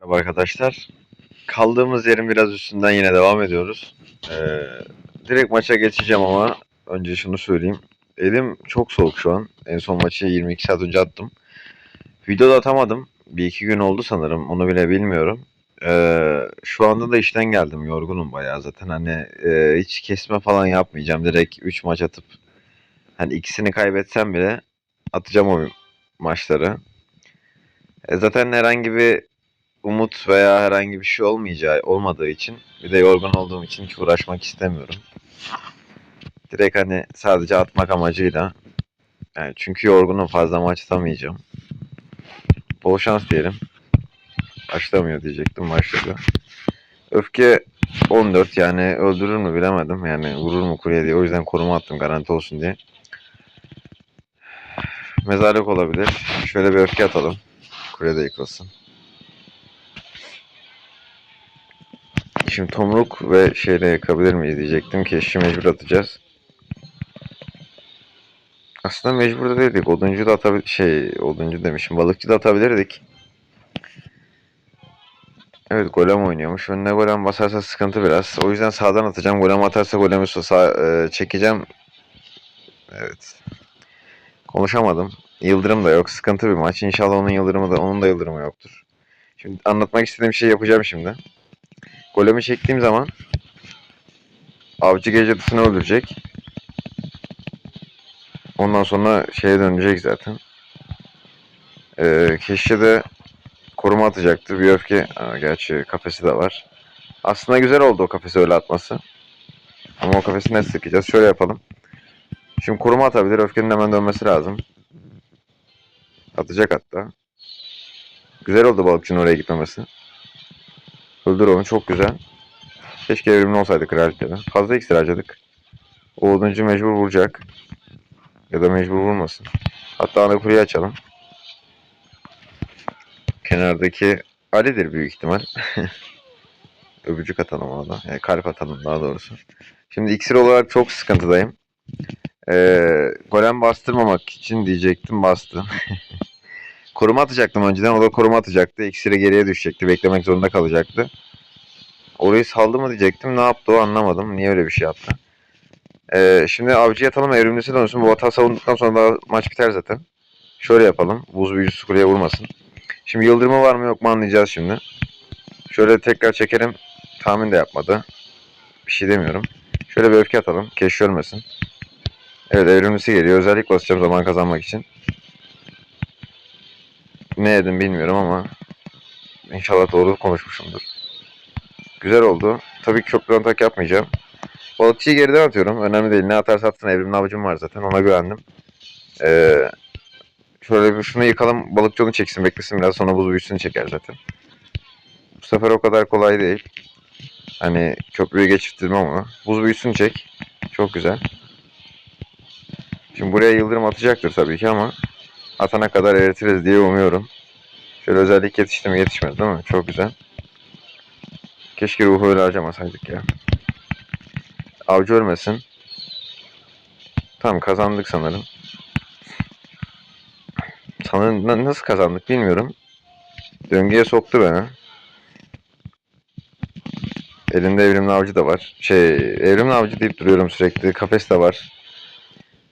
Merhaba arkadaşlar. Kaldığımız yerin biraz üstünden yine devam ediyoruz. Ee, direkt maça geçeceğim ama önce şunu söyleyeyim. Elim çok soğuk şu an. En son maçı 22 saat önce attım. Video da atamadım. Bir iki gün oldu sanırım. Onu bile bilmiyorum. Ee, şu anda da işten geldim. Yorgunum bayağı zaten. Hani e, hiç kesme falan yapmayacağım. Direkt 3 maç atıp hani ikisini kaybetsem bile atacağım o maçları. E, zaten herhangi bir umut veya herhangi bir şey olmayacağı olmadığı için bir de yorgun olduğum için hiç uğraşmak istemiyorum. Direkt hani sadece atmak amacıyla. Yani çünkü yorgunum fazla maç atamayacağım. Bol şans diyelim. Başlamıyor diyecektim başladı. Öfke 14 yani öldürür mü bilemedim. Yani vurur mu kurye diye. O yüzden koruma attım garanti olsun diye. Mezarlık olabilir. Şöyle bir öfke atalım. Kule de yıkılsın. Şimdi tomruk ve şeyle yakabilir miyiz diyecektim eşi mecbur atacağız. Aslında mecbur da değildik. Oduncu da atabilir şey oduncu demişim. Balıkçı da atabilirdik. Evet golem oynuyormuş. Önüne golem basarsa sıkıntı biraz. O yüzden sağdan atacağım. Golem atarsa golemi sağ, e, çekeceğim. Evet. Konuşamadım. Yıldırım da yok. Sıkıntı bir maç. İnşallah onun yıldırımı da onun da yıldırımı yoktur. Şimdi anlatmak istediğim şeyi yapacağım şimdi. Golemi çektiğim zaman avcı gece dışını öldürecek. Ondan sonra şeye dönecek zaten. Ee, keşke de koruma atacaktı. Bir öfke. Aa, gerçi kafesi de var. Aslında güzel oldu o kafesi öyle atması. Ama o kafesi nasıl sıkacağız? Şöyle yapalım. Şimdi koruma atabilir. Öfkenin hemen dönmesi lazım. Atacak hatta. Güzel oldu balıkçının oraya gitmemesi. Öldür onu çok güzel. Keşke evrimli olsaydı kraliçede. Fazla iksir harcadık. O oduncu mecbur vuracak. Ya da mecbur vurmasın. Hatta ana kuruyu açalım. Kenardaki Ali'dir büyük ihtimal. Öpücük atalım ona da. Yani kalp atalım daha doğrusu. Şimdi iksir olarak çok sıkıntıdayım. Ee, golem bastırmamak için diyecektim bastı. koruma atacaktım önceden. O da koruma atacaktı. İksiri geriye düşecekti. Beklemek zorunda kalacaktı. Orayı saldı mı diyecektim. Ne yaptı o anlamadım. Niye öyle bir şey yaptı. Ee, şimdi avcı yatalım evrimlisi dönsün. Bu hata savunduktan sonra da maç biter zaten. Şöyle yapalım. Buz büyücüsü kuleye vurmasın. Şimdi yıldırımı var mı yok mu anlayacağız şimdi. Şöyle tekrar çekerim. Tahmin de yapmadı. Bir şey demiyorum. Şöyle bir öfke atalım. Keşke ölmesin. Evet evrimlisi geliyor. Özellik basacağım zaman kazanmak için. Ne yedim bilmiyorum ama inşallah doğru konuşmuşumdur. Güzel oldu. Tabii ki çok bir atak yapmayacağım. Balıkçıyı geriden atıyorum. Önemli değil. Ne atarsa atsın evrimli avcım var zaten. Ona güvendim. Ee, şöyle bir şunu yıkalım. Balıkçı onu çeksin. Beklesin biraz sonra buz büyüsünü çeker zaten. Bu sefer o kadar kolay değil. Hani köprüyü geçirttirmem ama. Buz büyüsünü çek. Çok güzel. Şimdi buraya yıldırım atacaktır tabii ki ama atana kadar eritiriz diye umuyorum. Şöyle özellik yetişti mi yetişmedi değil mi? Çok güzel. Keşke ruhu öyle harcamasaydık ya. Avcı ölmesin. Tamam kazandık sanırım. Sanırım na- nasıl kazandık bilmiyorum. Döngüye soktu beni. Elinde evrimli avcı da var. Şey evrimli avcı deyip duruyorum sürekli. Kafes de var.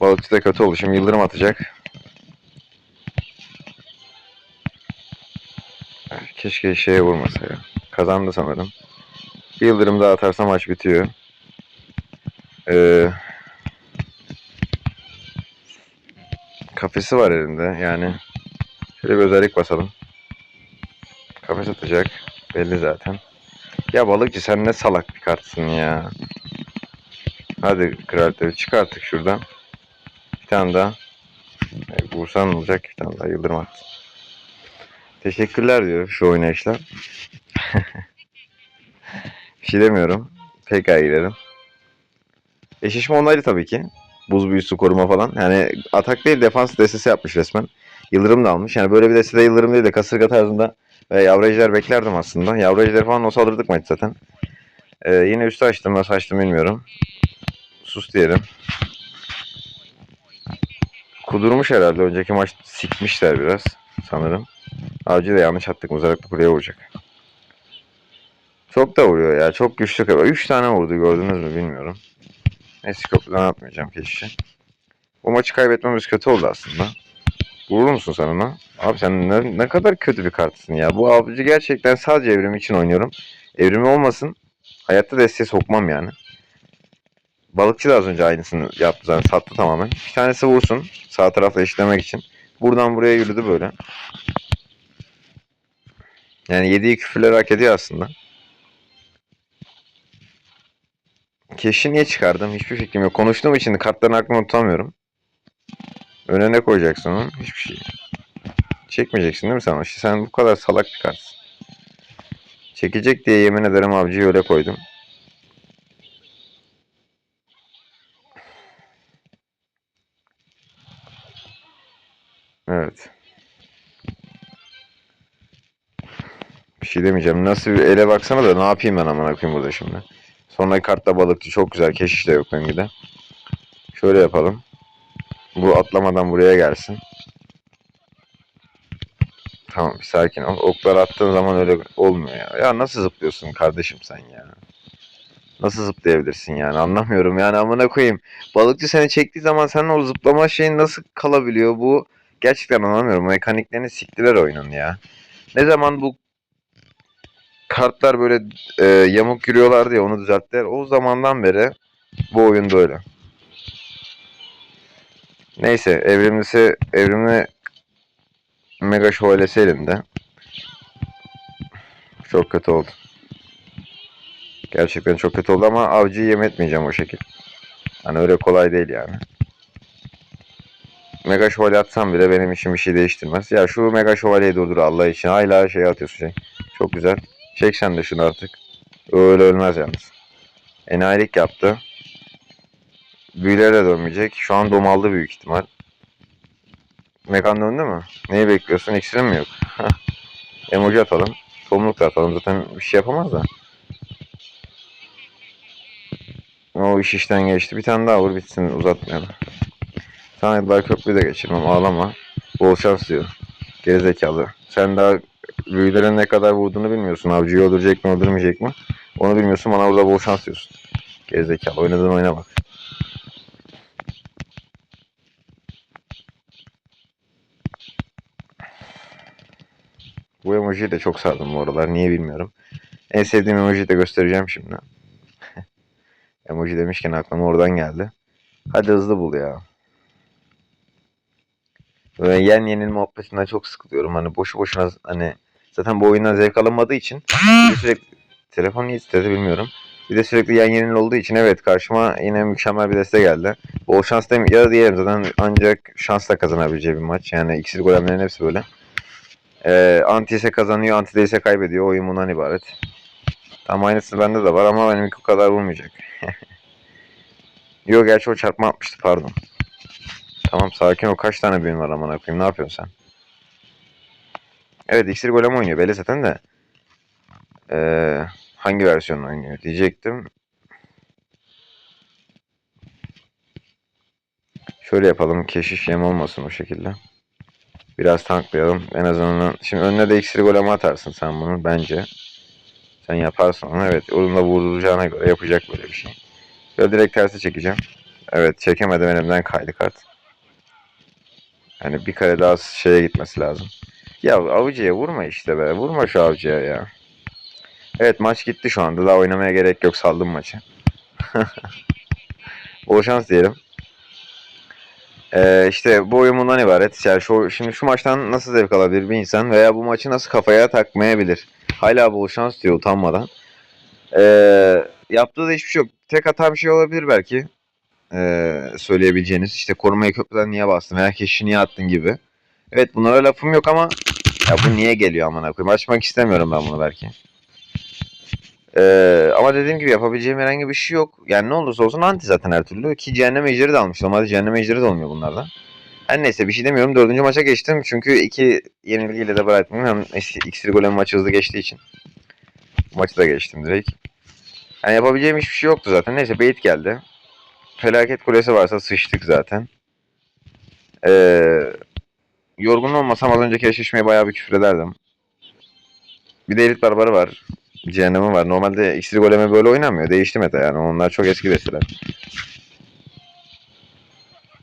Balıkçı da kötü oldu. Şimdi yıldırım atacak. Keşke şeye vurmasa ya. Kazandı sanırım. Bir yıldırım daha atarsa maç bitiyor. Ee, kafesi var elinde. Yani şöyle bir özellik basalım. Kafes atacak. Belli zaten. Ya balıkçı sen ne salak bir kartsın ya. Hadi kraliçe çık artık şuradan. Bir tane daha. E, vursan ne olacak? Bir tane daha yıldırım at. Teşekkürler diyor şu oynayışlar. bir şey demiyorum. Tekrar girelim. Eşleşme onaylı tabii ki. Buz büyüsü koruma falan. Yani atak değil defans destesi yapmış resmen. Yıldırım da almış. Yani böyle bir destede yıldırım değil de kasırga tarzında ve ejder beklerdim aslında. Ejder falan olsa alırdık maç zaten. Ee, yine üstü açtım. Nasıl açtım bilmiyorum. Sus diyelim. Kudurmuş herhalde. Önceki maç sikmişler biraz sanırım. Avcı da yanlış attık. Mızraklı kuleye vuracak. Çok da vuruyor ya. Çok güçlü. 3 tane vurdu gördünüz mü bilmiyorum. Neyse köprüden atmayacağım keşke. Bu maçı kaybetmemiz kötü oldu aslında. Vurur musun sen ona? Abi sen ne, ne kadar kötü bir kartsın ya. Bu avcı gerçekten sadece evrim için oynuyorum. Evrimi olmasın. Hayatta desteğe sokmam yani. Balıkçı da az önce aynısını yaptı zaten sattı tamamen. Bir tanesi vursun sağ tarafla eşitlemek için. Buradan buraya yürüdü böyle. Yani yediği küfürleri hak ediyor aslında. Keşi niye çıkardım? Hiçbir fikrim yok. Konuştuğum için de kartların aklımı tutamıyorum. Önüne ne koyacaksın onun? Hiçbir şey. Çekmeyeceksin değil mi sen? İşte sen bu kadar salak bir kartsın. Çekecek diye yemin ederim avcıyı öyle koydum. Evet. Şey demeyeceğim. Nasıl bir ele baksana da ne yapayım ben amına koyayım burada şimdi. Sonraki kartta balıkçı çok güzel. Keşiş de yok benim de. Şöyle yapalım. Bu atlamadan buraya gelsin. Tamam bir sakin ol. Oklar attığın zaman öyle olmuyor ya. Ya nasıl zıplıyorsun kardeşim sen ya? Nasıl zıplayabilirsin yani anlamıyorum yani amına koyayım. Balıkçı seni çektiği zaman senin o zıplama şeyin nasıl kalabiliyor bu? Gerçekten anlamıyorum. Mekaniklerini siktiler oyunun ya. Ne zaman bu kartlar böyle e, yamuk yürüyorlardı ya onu düzelttiler. O zamandan beri bu oyunda öyle. Neyse evrimlisi evrimli mega şövalyesi elimde. Çok kötü oldu. Gerçekten çok kötü oldu ama avcıyı yem etmeyeceğim o şekil. Hani öyle kolay değil yani. Mega şövalye atsam bile benim işim bir şey değiştirmez. Ya şu mega şövalyeyi durdur Allah için. Hala şey atıyorsun şey. Çok güzel. Çek sen de şunu artık. Öyle ölmez yalnız. Enayilik yaptı. Büyülere de dönmeyecek. Şu an domaldı büyük ihtimal. Mekan döndü mü? Neyi bekliyorsun? İksirin mi yok? Emoji atalım. Tomruk da atalım. Zaten bir şey yapamaz da. O iş işten geçti. Bir tane daha vur bitsin uzatmayalım. Sana daha köprüyü de geçirmem ağlama. Bol şans diyor. Gerizekalı. Sen daha büyülerin ne kadar vurduğunu bilmiyorsun. Avcıyı öldürecek mi öldürmeyecek mi? Onu bilmiyorsun bana burada bol şans diyorsun. Gerizekalı oynadığın oyuna bak. Bu emojiyi de çok sardım bu aralar. Niye bilmiyorum. En sevdiğim emojiyi de göstereceğim şimdi. Emoji demişken aklıma oradan geldi. Hadi hızlı bul ya. Böyle yen yenil muhabbetinden çok sıkılıyorum. Hani boşu boşuna hani zaten bu oyundan zevk alınmadığı için sürekli telefon niye istedi bilmiyorum. Bir de sürekli yan yenil olduğu için evet karşıma yine mükemmel bir deste geldi. Bol şans demeyeyim ya diyelim zaten ancak şansla kazanabileceği bir maç. Yani iksir golemlerin hepsi böyle. Ee, anti ise kazanıyor, anti değilse kaybediyor. Oyun bundan ibaret. Tam aynısı bende de var ama benimki kadar vurmayacak. Yok gerçi o çarpma atmıştı pardon. Tamam sakin ol. Kaç tane büyün var amına koyayım. Ne yapıyorsun sen? Evet iksir golem oynuyor. Belli zaten de. Ee, hangi versiyonla oynuyor diyecektim. Şöyle yapalım. Keşiş yem olmasın o şekilde. Biraz tanklayalım. En azından. Şimdi önüne de iksir golemi atarsın sen bunu bence. Sen yaparsın onu. Evet. Onunla vurduracağına göre yapacak böyle bir şey. Böyle direkt tersi çekeceğim. Evet çekemedim elimden kaydı kart. Hani bir kare daha şeye gitmesi lazım. Ya avcıya vurma işte be. Vurma şu avcıya ya. Evet maç gitti şu anda. Daha oynamaya gerek yok. Saldım maçı. Bol şans diyelim. Ee, işte bu oyun bundan ibaret. Yani şu, şimdi şu maçtan nasıl zevk alabilir bir insan veya bu maçı nasıl kafaya takmayabilir. Hala bol şans diyor utanmadan. Ee, yaptığı da hiçbir şey yok. Tek hata bir şey olabilir belki. Ee, söyleyebileceğiniz. İşte korumaya köprüden niye bastın veya keşi niye attın gibi. Evet bunlara lafım yok ama ya bu niye geliyor amına koyayım. Açmak istemiyorum ben bunu belki. Ee, ama dediğim gibi yapabileceğim herhangi bir şey yok. Yani ne olursa olsun anti zaten her türlü. Ki cehennem ejderi de almış. Normalde cehennem ejderi de olmuyor bunlardan. Her neyse bir şey demiyorum. Dördüncü maça geçtim. Çünkü iki yenilgiyle de bıraktım. Hem iksir golem maçı hızlı geçtiği için. Bu maçı da geçtim direkt. Yani yapabileceğim hiçbir şey yoktu zaten. Neyse bait geldi. Felaket kulesi varsa sıçtık zaten. Ee, yorgun olmasam az önceki eşleşmeye bayağı bir küfür ederdim. Bir de elit barbarı var. Cehennemi var. Normalde iksir golemi böyle oynanmıyor. Değişti meta yani. Onlar çok eski desteler.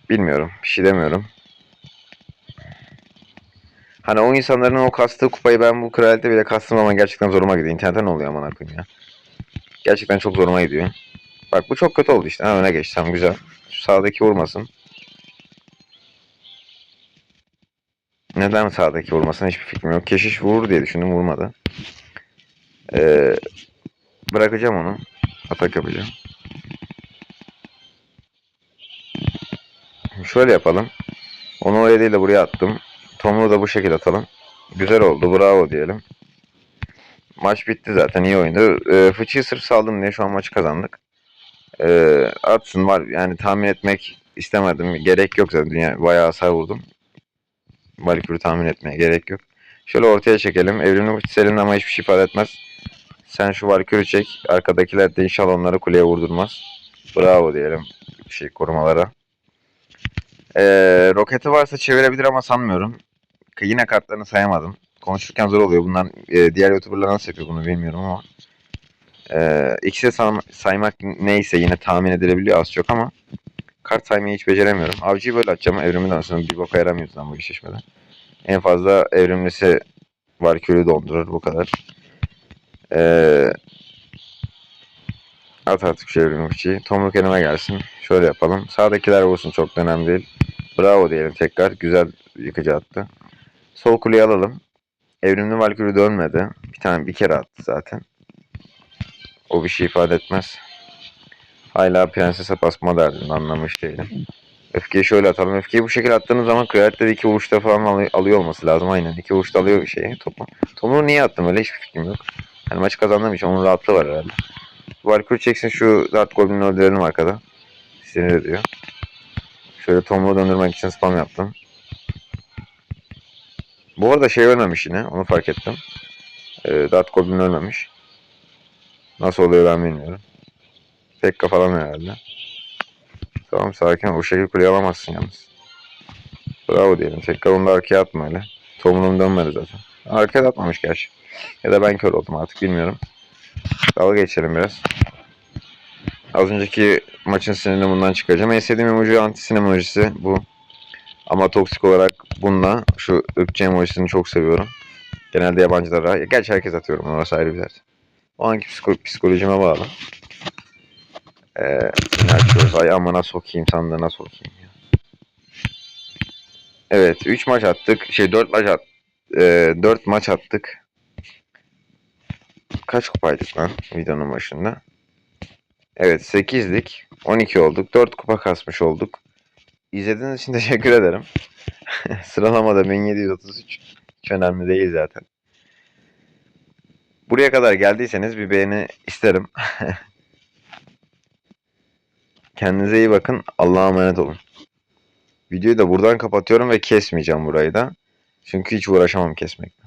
Bilmiyorum. Bir şey demiyorum. Hani o insanların o kastığı kupayı ben bu kraliyette bile kastım ama gerçekten zoruma gidiyor. İnternetten oluyor aman akıyım ya. Gerçekten çok zoruma gidiyor. Bak bu çok kötü oldu işte. Ha, öne geç. Tamam güzel. Şu sağdaki vurmasın. Neden sağdaki vurmasın hiçbir fikrim yok. Keşiş vurur diye düşündüm vurmadı. Ee, bırakacağım onu. Atak yapacağım. Şöyle yapalım. Onu oraya değil de buraya attım. Tom'u da bu şekilde atalım. Güzel oldu. Bravo diyelim. Maç bitti zaten. iyi oyundu. Ee, fıçıyı sırf saldım diye şu an maçı kazandık. Ee, atsın var. Yani tahmin etmek istemedim. Gerek yok zaten. Dünya bayağı hasar vurdum. Valkür'ü tahmin etmeye gerek yok. Şöyle ortaya çekelim. Evrimli Fıçı ama hiçbir şey ifade etmez. Sen şu Valkür'ü çek. Arkadakiler de inşallah onları kuleye vurdurmaz. Bravo diyelim şey korumalara. Ee, roketi varsa çevirebilir ama sanmıyorum. Yine kartlarını sayamadım. Konuşurken zor oluyor. Bunlar e, diğer youtuberlar nasıl yapıyor bunu bilmiyorum ama. Ee, ikisi say- saymak neyse yine tahmin edilebiliyor az çok ama kart saymayı hiç beceremiyorum. Avcıyı böyle atacağım. Evrimden sonra bir boka yaramıyoruz lan bu eşleşmede. En fazla evrimlisi var körü dondurur bu kadar. Ee, at artık şu evrimlikçiyi. Tomruk elime gelsin. Şöyle yapalım. Sağdakiler vursun çok önemli değil. Bravo diyelim tekrar. Güzel yıkıcı attı. Sol kuleyi alalım. Evrimli Valkyrie dönmedi. Bir tane bir kere attı zaten. O bir şey ifade etmez. Hala prensese basma derdini anlamış değilim. Öfkeyi şöyle atalım. Öfkeyi bu şekilde attığınız zaman kraliyetleri iki vuruşta falan alı- alıyor olması lazım. Aynen iki vuruşta alıyor bir şeyi topu. Topu niye attım öyle hiçbir fikrim yok. Hani maçı kazandığım için onun rahatlığı var herhalde. Valkyrie çeksin şu Dart Goblin'i öldürelim arkada. Sinir ediyor. Şöyle Tom'u döndürmek için spam yaptım. Bu arada şey ölmemiş yine. Onu fark ettim. Ee, Dart Goblin ölmemiş. Nasıl oluyor ben bilmiyorum. Pekka falan herhalde. Tamam sakin ol. O şekilde kuleyi alamazsın yalnız. Bravo diyelim. Tekrar onu da arkaya atma öyle. Tom'un dönmedi zaten. Arkaya atmamış gerçi. Ya da ben kör oldum artık bilmiyorum. Dalga geçelim biraz. Az önceki maçın sinirini bundan çıkaracağım. En sevdiğim emoji anti emojisi bu. Ama toksik olarak bununla şu ırkçı emojisini çok seviyorum. Genelde yabancılara. Gerçi herkes atıyorum. Orası ayrı bir dert. O anki psiko- psikolojime bağlı. Ee, açıyoruz. Ay amına sokayım sandığına sokayım ya. Evet 3 maç attık. Şey 4 maç at. E, 4 maç attık. Kaç kupaydık lan videonun başında? Evet 8'lik. 12 olduk. 4 kupa kasmış olduk. İzlediğiniz için teşekkür ederim. Sıralamada 1733. Hiç önemli değil zaten. Buraya kadar geldiyseniz bir beğeni isterim. Kendinize iyi bakın. Allah'a emanet olun. Videoyu da buradan kapatıyorum ve kesmeyeceğim burayı da. Çünkü hiç uğraşamam kesmekle.